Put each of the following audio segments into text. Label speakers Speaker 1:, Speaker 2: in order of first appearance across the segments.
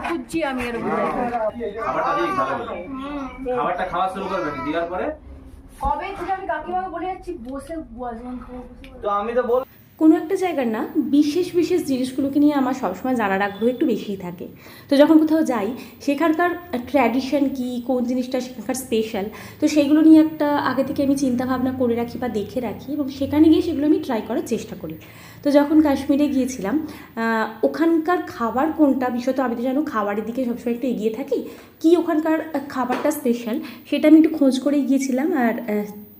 Speaker 1: খুঁজছি আমি এর
Speaker 2: খাবারটা দিয়ে খাবে খাবারটা খাওয়া শুরু করবে দেওয়ার পরে?
Speaker 1: কবে থেকে আমি কাকিমাকে বলে যাচ্ছি বসে বসে
Speaker 2: তো আমি তো বল
Speaker 3: কোনো একটা জায়গার না বিশেষ বিশেষ জিনিসগুলোকে নিয়ে আমার সবসময় জানার আগ্রহ একটু বেশিই থাকে। তো যখন কোথাও যাই, সেখানকার ট্র্যাডিশন কি, কোন জিনিসটা সেখানকার স্পেশাল তো সেগুলো নিয়ে একটা আগে থেকে আমি চিন্তা ভাবনা করে রাখি বা দেখে রাখি এবং সেখানে গিয়ে সেগুলো আমি ট্রাই করার চেষ্টা করি। তো যখন কাশ্মীরে গিয়েছিলাম ওখানকার খাবার কোনটা বিশেষত আমি তো জানো খাবারের দিকে সবসময় একটু এগিয়ে থাকি, কি ওখানকার খাবারটা স্পেশাল সেটা আমি একটু খোঁজ করে গিয়েছিলাম আর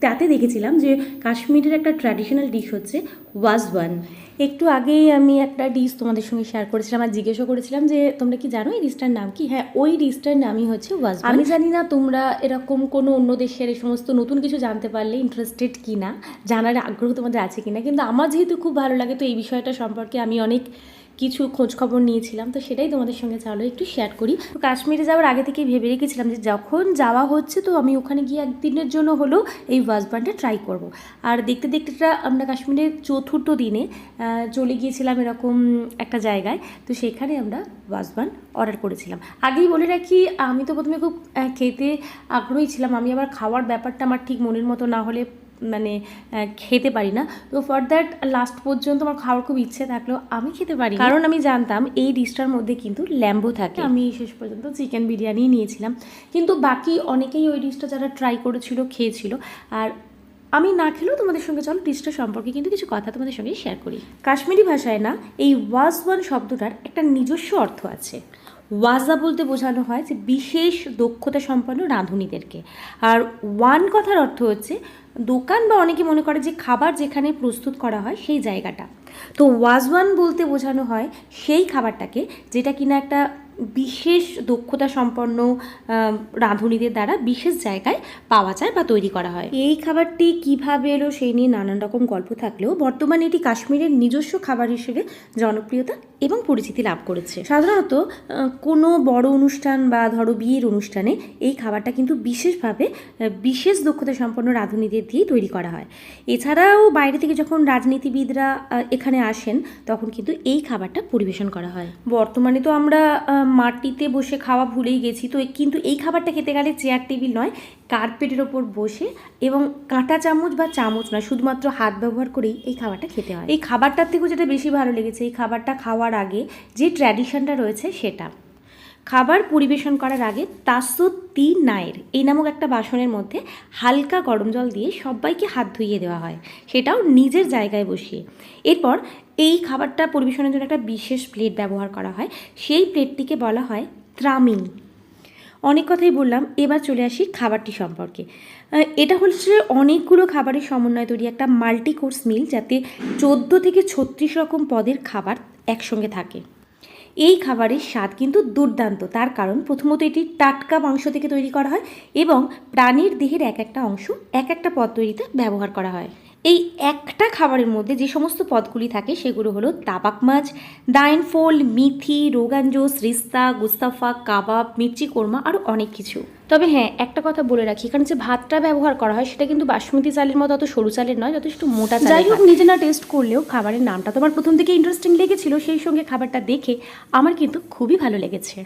Speaker 3: তাতে দেখেছিলাম যে কাশ্মীরের একটা ট্র্যাডিশনাল ডিশ হচ্ছে ওয়াজওয়ান একটু আগেই আমি একটা ডিশ তোমাদের সঙ্গে শেয়ার করেছিলাম আর জিজ্ঞেসও করেছিলাম যে, তোমরা কি জানো এই ডিশটার নাম কি? হ্যাঁ ওই ডিশটার নামই হচ্ছে ওয়াজওয়ান আমি জানি না তোমরা এরকম কোনো অন্য দেশের এই সমস্ত নতুন কিছু জানতে পারলে ইন্টারেস্টেড কি না জানার আগ্রহ তোমাদের আছে কি না কিন্তু আমার যেহেতু খুব ভালো লাগে, তো এই বিষয়টা সম্পর্কে আমি অনেক কিছু খোঁজ খবর নিয়েছিলাম, তো সেটাই তোমাদের সঙ্গে চলো একটু শেয়ার করি। তো কাশ্মীরে যাওয়ার আগে থেকে ভেবে রেখেছিলাম যে যখন যাওয়া হচ্ছে, তো আমি ওখানে গিয়ে একদিনের জন্য হলেও এই ওয়াজবানটা ট্রাই করব। আর দেখতে দেখতেটা আমরা কাশ্মীরের চতুর্থ দিনে চলে গিয়েছিলাম এরকম একটা জায়গায়, তো সেখানে আমরা ওয়াজবান অর্ডার করেছিলাম। আগেই বলে রাখি, আমি তো প্রথমে খুব খেতে আগ্রহী ছিলাম। আমি আবার খাওয়ার ব্যাপারটা আমার ঠিক মনের মতো না হলে মানে খেতে পারি না। তো ফর দ্যাট লাস্ট পর্যন্ত আমার খাওয়ার খুব ইচ্ছে থাকলেও আমি খেতে পারি। কারণ আমি জানতাম এই ডিশটার মধ্যে কিন্তু ল্যাম্বো থাকে। আমি শেষ পর্যন্ত চিকেন বিরিয়ানি নিয়েছিলাম। কিন্তু বাকি অনেকেই ওই ডিশটা যারা ট্রাই করেছিল খেয়েছিল। আর আমি না খেলেও তোমাদের সঙ্গে চলো ডিশটা সম্পর্কে কিন্তু কিছু কথা তোমাদের সঙ্গে শেয়ার করি। কাশ্মীরি ভাষায় না এই ওয়াজ ওয়ান শব্দটার একটা নিজস্ব অর্থ আছে। ওয়াজা বলতে বোঝানো হয় যে বিশেষ দক্ষতা সম্পন্ন রাঁধুনিদেরকে। আর ওয়ান কথার অর্থ হচ্ছে দোকান বা অনেকে মনে করে যে খাবার যেখানে প্রস্তুত করা হয় সেই জায়গাটা। তো ওয়াজওয়ান বলতে বোঝানো হয় সেই খাবারটাকে যেটা কিনা একটা বিশেষ দক্ষতা সম্পন্ন রাঁধুনিদের দ্বারা বিশেষ জায়গায় পাওয়া যায় বা তৈরি করা হয়। এই খাবারটি কীভাবে এলো সেই নিয়ে নানান রকম গল্প থাকলেও বর্তমানে এটি কাশ্মীরের নিজস্ব খাবার হিসেবে জনপ্রিয়তা এবং পরিচিতি লাভ করেছে। সাধারণত কোনো বড় অনুষ্ঠান বা ধরো বিয়ের অনুষ্ঠানে এই খাবারটা কিন্তু বিশেষভাবে বিশেষ দক্ষতা সম্পন্ন রাঁধুনিদের দিয়েই তৈরি করা হয়। এছাড়াও বাইরে থেকে যখন রাজনীতিবিদরা এখানে আসেন, তখন কিন্তু এই খাবারটা পরিবেশন করা হয়। বর্তমানে তো আমরা মাটিতে বসে খাওয়া ভুলেই গেছি। তো কিন্তু এই খাবারটা খেতে গেলে চেয়ার টেবিল নয় কার্পেটের ওপর বসে এবং কাঁটা চামচ বা চামচ নয়, শুধুমাত্র হাত ব্যবহার করেই এই খাবারটা খেতে হয়। এই খাবারটার থেকেও যেটা বেশি ভালো লেগেছে, এই খাবারটা খাওয়ার আগে যে ট্র্যাডিশনটা রয়েছে সেটা। খাবার পরিবেশন করার আগে তাসুদ্দি নায়ের এই নামক একটা বাসনের মধ্যে হালকা গরম জল দিয়ে সবাইকে হাত ধুইয়ে দেওয়া হয়। সেটাও নিজের জায়গায় বসিয়ে। এরপর এই খাবারটা পরিবেশনের জন্য একটা বিশেষ প্লেট ব্যবহার করা হয়। সেই প্লেটটিকে বলা হয় ত্রামিং অনেক কথাই বললাম, এবার চলে আসি খাবারটি সম্পর্কে। এটা হচ্ছে অনেকগুলো খাবারের সমন্বয় তৈরি একটা মাল্টি কোর্স মিল যাতে চোদ্দ থেকে ছত্রিশ রকম পদের খাবার একসঙ্গে থাকে। এই খাবারের স্বাদ কিন্তু দুর্দান্ত, তার কারণ প্রথমত এটি টাটকা মাংস থেকে তৈরি করা হয় এবং প্রাণীর দেহের এক একটা অংশ এক একটা পদ তৈরিতে ব্যবহার করা হয়। এই একটা খাবারের মধ্যে যে সমস্ত পদগুলি থাকে সেগুলো হলো তাবাক মাছ ডাইনফোল মিথি রোগাঞ্জোস রিস্তা গুস্তাফা কাবাব মির্চি কোরমা আরও অনেক কিছু। তবে হ্যাঁ একটা কথা বলে রাখি কারণ যে ভাতটা ব্যবহার করা হয় সেটা কিন্তু বাসমতি চালের মতো অত সরু চালের নয় যথেষ্ট মোটা চাল যাই হোক নিজে না টেস্ট করলেও খাবারের নামটা তো আমার প্রথম থেকে ইন্টারেস্টিং লেগেছিল সেই সঙ্গে খাবারটা দেখে আমার কিন্তু খুবই ভালো লেগেছে।